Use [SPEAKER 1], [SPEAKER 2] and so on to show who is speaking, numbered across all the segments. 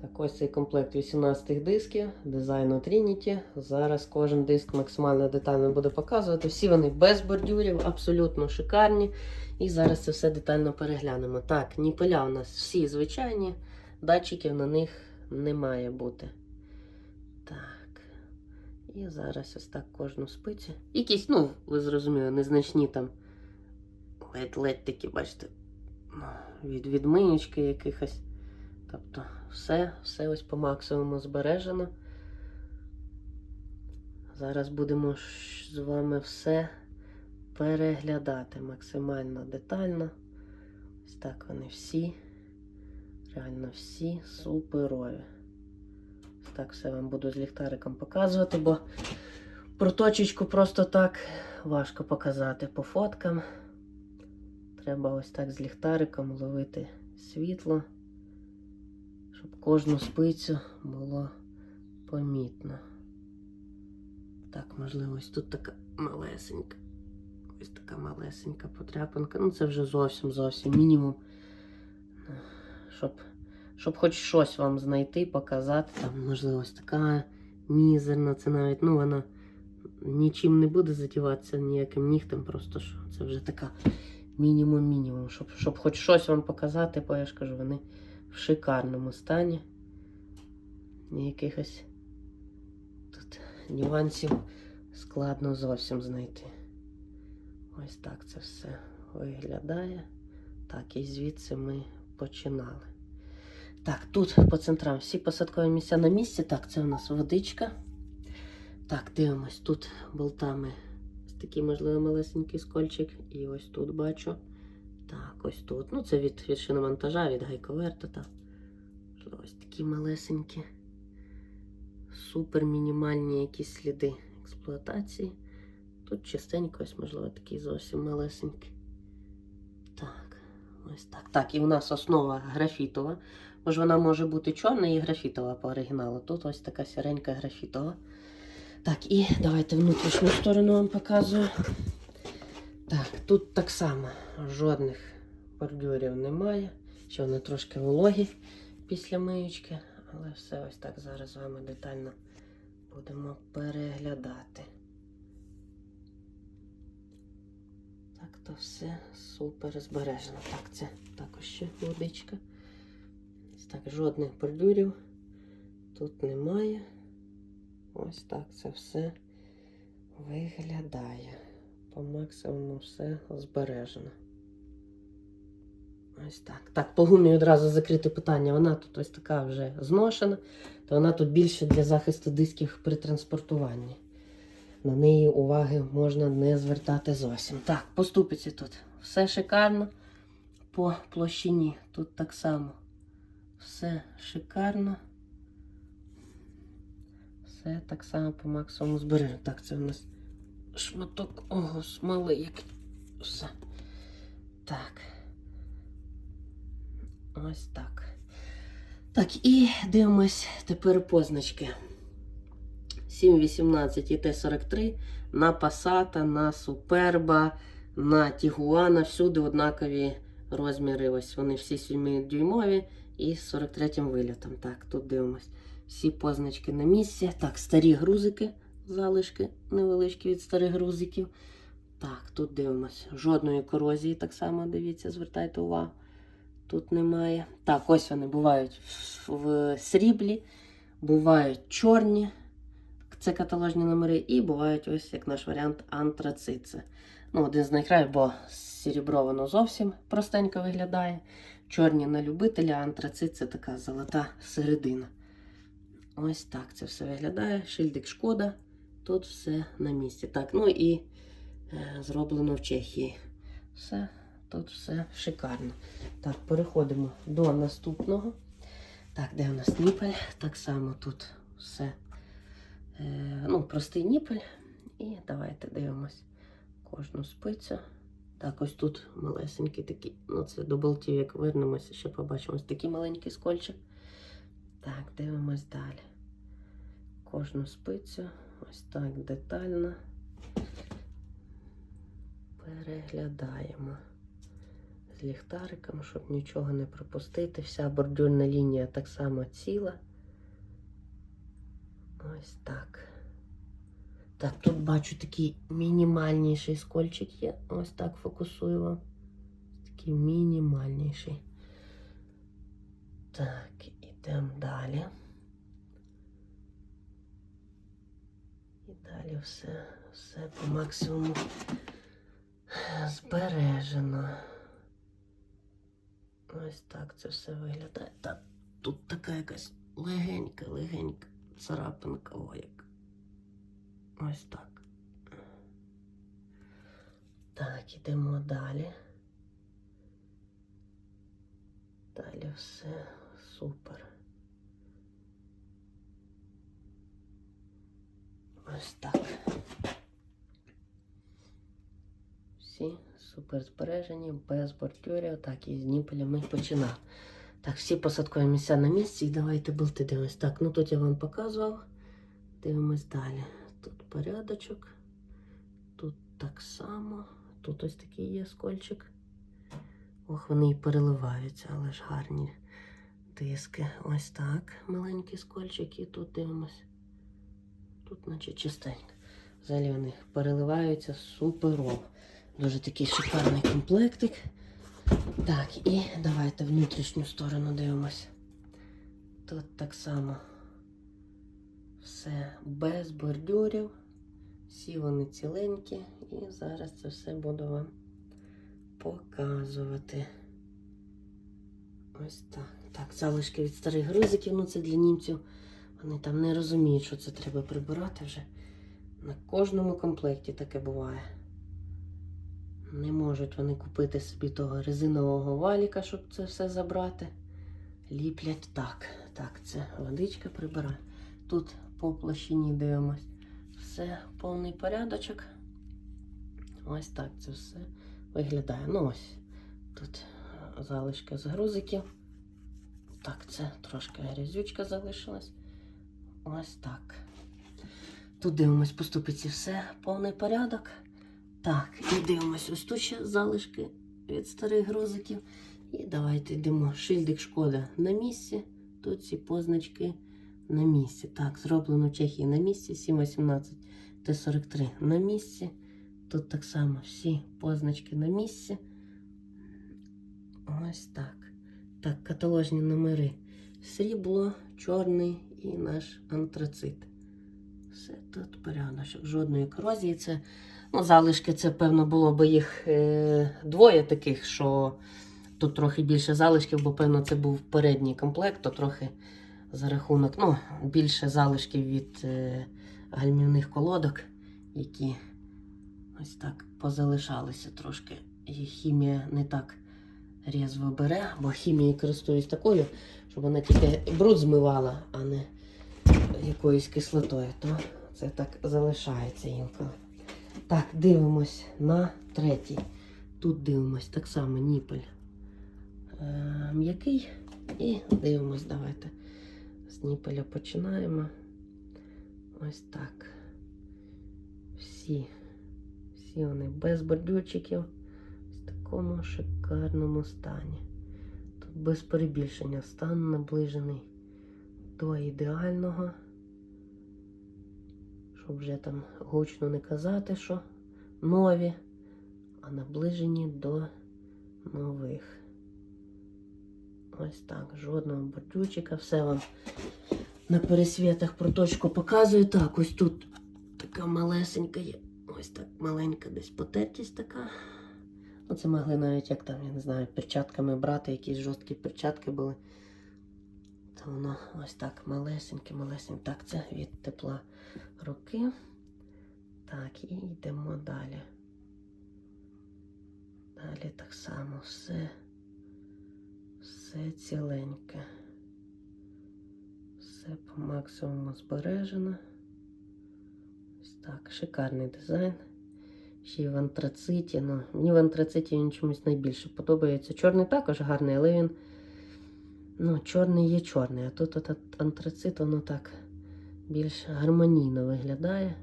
[SPEAKER 1] Так, ось цей комплект 18 дисків, дизайну Trinity. Зараз кожен диск максимально детально буде показувати. Всі вони без бордюрів, абсолютно шикарні. І зараз це все детально переглянемо. Так, ніпеля у нас всі звичайні, датчиків на них не має бути. Так. І зараз ось так кожну спицю. Якісь, ну, ви зрозуміли, незначні там ледь-ледь такі, бачите, ну, від відминочки якихось. Тобто все, все ось по максимуму збережено. Зараз будемо з вами все переглядати максимально детально. Ось так вони всі. Реально всі суперові. Ось так все вам буду з ліхтариком показувати, бо проточечку просто так важко показати по фоткам. Треба ось так з ліхтариком ловити світло щоб кожну спицю було помітно. Так, можливо, ось тут така малесенька. Ось така малесенька подряпинка. Ну, це вже зовсім зовсім мінімум. Щоб, щоб хоч щось вам знайти, показати. Там, можливо, ось така мізерна, це навіть, ну, вона нічим не буде задіватися ніяким нігтем, просто що це вже така мінімум-мінімум. Щоб, щоб хоч щось вам показати, бо я ж кажу, вони в шикарному стані. Якихось тут нюансів складно зовсім знайти. Ось так це все виглядає. Так, і звідси ми починали. Так, тут по центрам всі посадкові місця на місці. Так, це у нас водичка. Так, дивимось, тут болтами такий, можливо, малесенький скольчик. І ось тут бачу. Так, ось тут. Ну, це від, шиномонтажа, від гайковерта. Та. Ось такі малесенькі. Супер мінімальні якісь сліди експлуатації. Тут частенько, ось, можливо, такий зовсім малесенький. Так, ось так. Так, і в нас основа графітова. Бо вона може бути чорна і графітова по оригіналу. Тут ось така сіренька графітова. Так, і давайте внутрішню сторону вам показую. Так, тут так само жодних бордюрів немає. Ще вони трошки вологі після миючки, але все ось так зараз з вами детально будемо переглядати. Так, то все супер збережено. Так, це також ще водичка. Так, жодних бордюрів тут немає. Ось так це все виглядає. По максимуму все збережено. Ось так. Так, по гумі одразу закрите питання. Вона тут ось така вже зношена, то вона тут більше для захисту дисків при транспортуванні. На неї уваги можна не звертати зовсім. Так, поступиться тут. Все шикарно по площині. Тут так само. Все шикарно. Все так само по максимуму збережено. Так, це у нас шматок ого, смоли, як все. Так. Ось так. Так, і дивимось тепер позначки. 718 і Т-43 на Passat, на Суперба, на Тігуана. Всюди однакові розміри. Ось вони всі 7-дюймові і з 43 вилітом. Так, тут дивимось. Всі позначки на місці. Так, старі грузики, залишки невеличкі від старих грузиків. Так, тут дивимось. Жодної корозії так само, дивіться, звертайте увагу. Тут немає. Так, ось вони бувають в сріблі, бувають чорні, це каталожні номери, і бувають ось як наш варіант антрацит. Ну, один з найкращих, бо серебро воно зовсім простенько виглядає. Чорні на любителя, а антрацит це така золота середина. Ось так це все виглядає. Шильдик шкода. Тут все на місці. Так, ну і е, зроблено в Чехії. Все, тут все шикарно. Так, переходимо до наступного. Так, де у нас ніпель? Так само тут все. Е, ну, простий ніпель. І давайте дивимось кожну спицю. Так, ось тут малесенький такий. Ну, це до болтів, як вернемося, ще побачимо ось такий маленький скольчик. Так, дивимось далі. Кожну спицю. Ось так детально переглядаємо. з ліхтариком, щоб нічого не пропустити. Вся бордюрна лінія так само ціла. Ось так. Так, тут бачу такий мінімальніший скольчик є. Ось так фокусую вам. Такий мінімальніший. Так, ідемо далі. І далі все, все по максимуму збережено. Ось так це все виглядає. Та тут така якась легенька, легенька царапинка, як. Ось так. Так, ідемо далі. Далі все супер. Ось так. Всі супер збережені, без бордюрів, так і з ніпелями починав. Так, всі посадкові місця на місці. І давайте болти дивимось. Так, ну тут я вам показував. Дивимось далі. Тут порядочок. Тут так само. Тут ось такий є скольчик. Ох, вони і переливаються, але ж гарні диски. Ось так. Маленький скольчик. І тут дивимось. Тут, наче чистенько. Взагалі вони переливаються суперово. Дуже такий шикарний комплектик. Так, і давайте внутрішню сторону дивимось. Тут так само все без бордюрів. Всі вони ціленькі. І зараз це все буду вам показувати. Ось так. Так, залишки від старих грузиків, ну це для німців. Вони там не розуміють, що це треба прибирати вже. На кожному комплекті таке буває. Не можуть вони купити собі того резинового валіка, щоб це все забрати. Ліплять так. Так, це водичка прибирає. Тут по площині дивимось. Все повний порядочок. Ось так це все виглядає. Ну ось. Тут залишки з грузиків. Так, це трошки грязючка залишилась. Ось так. Тут дивимось по ступиці все, повний порядок. Так, і дивимось, ось тут ще залишки від старих грузиків. І давайте йдемо. Шильдик шкода на місці. Тут ці позначки на місці. Так, зроблено в Чехії на місці. 718 Т43 на місці. Тут так само всі позначки на місці. Ось так. Так, каталожні номери. Срібло, чорний і наш антрацит. Все тут порядочок. Жодної корозії. Це Ну, залишки, це, певно, було б їх е, двоє таких, що тут трохи більше залишків, бо, певно, це був передній комплект, то трохи за рахунок, ну, більше залишків від е, гальмівних колодок, які ось так позалишалися трошки. І хімія не так різво бере, бо хімією користуюсь такою, щоб вона тільки бруд змивала, а не якоюсь кислотою. То це так залишається інколи. Так, дивимось на третій. Тут дивимось так само ніпель е, м'який. І дивимось, давайте. З ніпеля починаємо. Ось так. Всі. Всі вони без бордюрчиків. В такому шикарному стані. Без перебільшення стан наближений до ідеального щоб вже там гучно не казати, що нові, а наближені до нових. Ось так, жодного бордючика, все вам на пересвітах проточку показую. Так, ось тут така малесенька є. Ось так маленька десь потертість така. Оце могли навіть, як там, я не знаю, перчатками брати, якісь жорсткі перчатки були. То воно ось так малесеньке, малесеньке. Так, це від тепла руки. Так, і йдемо далі. Далі так само все, все ціленьке. Все по максимуму збережено. Ось так, шикарний дизайн. Ще й в антрациті. Ну, мені в антрациті він чомусь найбільше подобається. Чорний також гарний, але він. Ну, чорний є чорний, а тут от антрацит, воно так більш гармонійно виглядає.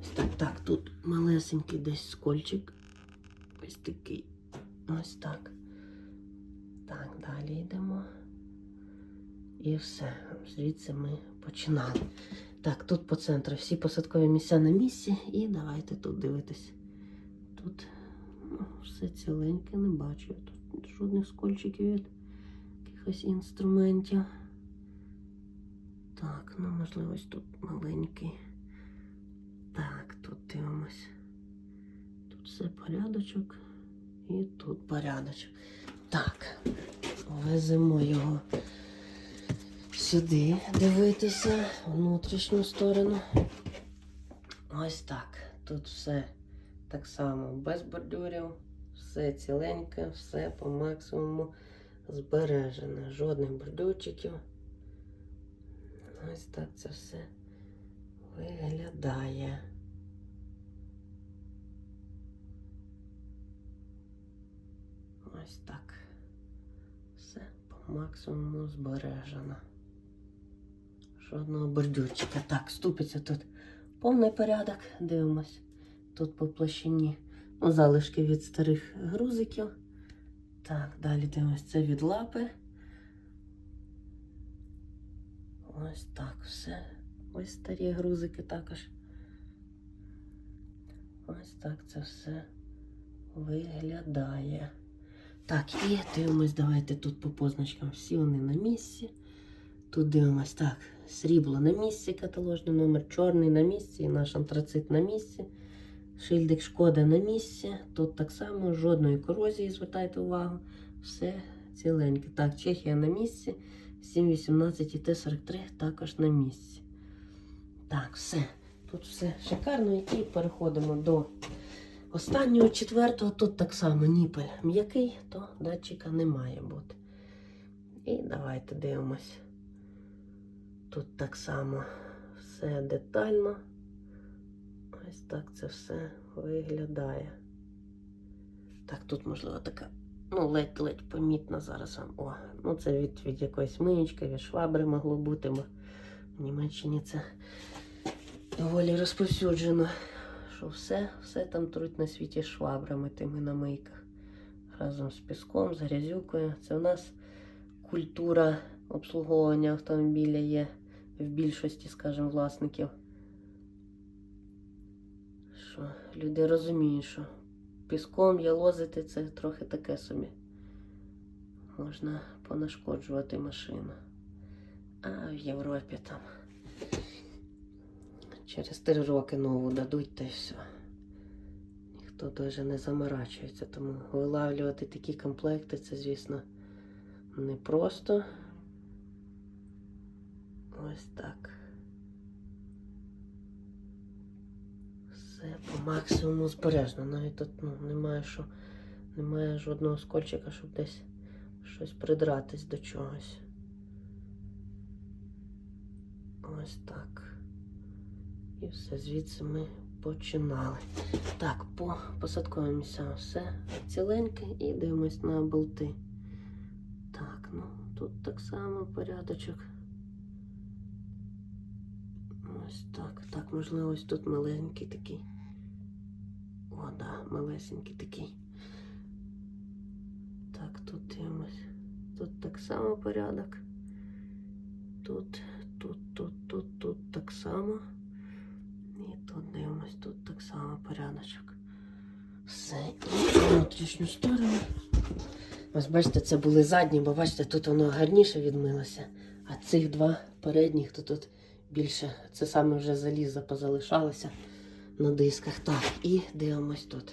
[SPEAKER 1] Ось так, так, тут малесенький десь скольчик. Ось такий. Ось так. Так, далі йдемо. І все. Звідси ми починали. Так, тут по центру всі посадкові місця на місці. І давайте тут дивитись. Тут ну, все ціленьке, не бачу. Тут жодних скольчиків від якихось інструментів. Так, ну можливо, тут маленький. Так, тут дивимось. Тут все порядочок. І тут порядочок. Так, веземо його сюди дивитися, внутрішню сторону. Ось так. Тут все так само без бордюрів, все ціленьке, все по максимуму збережено. Жодних бордюрчиків. Ось так це все виглядає. Ось так. Все по максимуму збережено. Жодного бордюрчика. Так, ступиться тут повний порядок. Дивимось. Тут по площині ну, залишки від старих грузиків. Так, далі дивимось це від лапи. Ось так все. Ось старі грузики також. Ось так це все виглядає. Так, і дивимось, давайте тут по позначкам. Всі вони на місці. Тут дивимось, так, срібло на місці, каталожний номер, чорний на місці, і наш антрацит на місці. Шильдик шкода на місці. Тут так само жодної корозії, звертайте увагу. Все ціленьке. Так, Чехія на місці. 718 і Т-43 також на місці. Так, все. Тут все шикарно. І переходимо до останнього четвертого. Тут так само ніпель м'який, то датчика не має бути. І давайте дивимось. Тут так само все детально. Ось так це все виглядає. Так, тут, можливо, така, ну, ледь-ледь помітна зараз. вам. О, ну це від, від якоїсь миючки, від швабри могло бути, бо в Німеччині це доволі розповсюджено. Що все, все там труть на світі швабрами тими на мийках. Разом з піском, з грязюкою. Це у нас культура обслуговування автомобіля є в більшості, скажімо, власників. Що люди розуміють, що піском ялозити це трохи таке собі. Можна понашкоджувати машину. А в Європі там через три роки нову дадуть та й все. Ніхто дуже не заморачується, тому вилавлювати такі комплекти це, звісно, непросто. Ось так. Все по максимуму збережно. Навіть тут ну, немає що, немає жодного скольчика, щоб десь щось придратись до чогось. Ось так. І все, звідси ми починали. Так, по посадковим все ціленьке і дивимось на болти. Так, ну тут так само порядочок. Ось так. Так, можливо, ось тут маленький такий. О, да, малесенький такий. Так, тут дивимось. Тут так само порядок. Тут, тут, тут, тут, тут так само. І тут дивимось, тут так само порядочок. Все, внутрішню сторону. Ось бачите, це були задні, бо бачите, тут воно гарніше відмилося. А цих два передніх, то тут більше це саме вже залізо позалишалося на дисках. Так, і дивимось тут.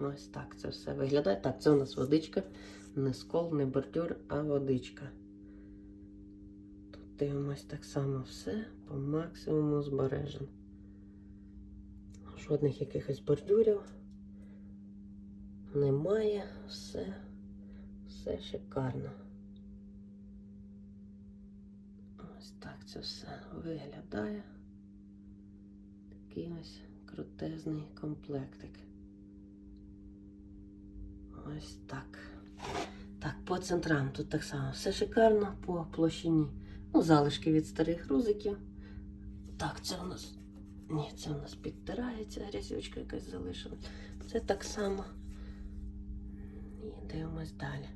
[SPEAKER 1] Ось так це все виглядає. Так, це у нас водичка. Не скол, не бордюр, а водичка. Тут дивимось так само все по максимуму збережено. Жодних якихось бордюрів немає. Все, все шикарно. Ось так це все виглядає. Такий ось крутезний комплектик. Ось так. Так, по центрам тут так само все шикарно по площині. Ну, залишки від старих грузиків. Так, це у нас. Ні, це у нас підтирається, грязючка якась залишилась. Це так само І дивимось далі.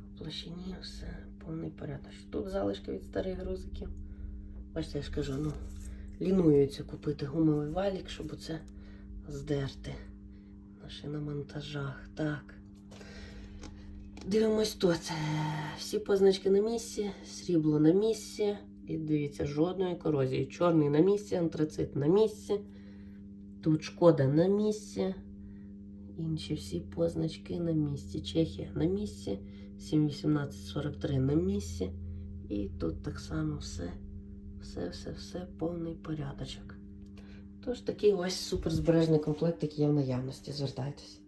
[SPEAKER 1] По площині все повний порядок. Тут залишки від старих грузиків. Бачите, я ж кажу, ну, лінуються купити гумовий валік, щоб оце здерти Наші на шиномонтажах. Так. Дивимось тут. Всі позначки на місці, срібло на місці. І дивіться, жодної корозії. Чорний на місці, антрацит на місці. Тут шкода на місці. Інші всі позначки на місці. Чехія на місці. 71843 на місці. І тут так само все, все, все, все повний порядочок. Тож такий ось суперзбережний комплект, який є в наявності. Звертайтесь.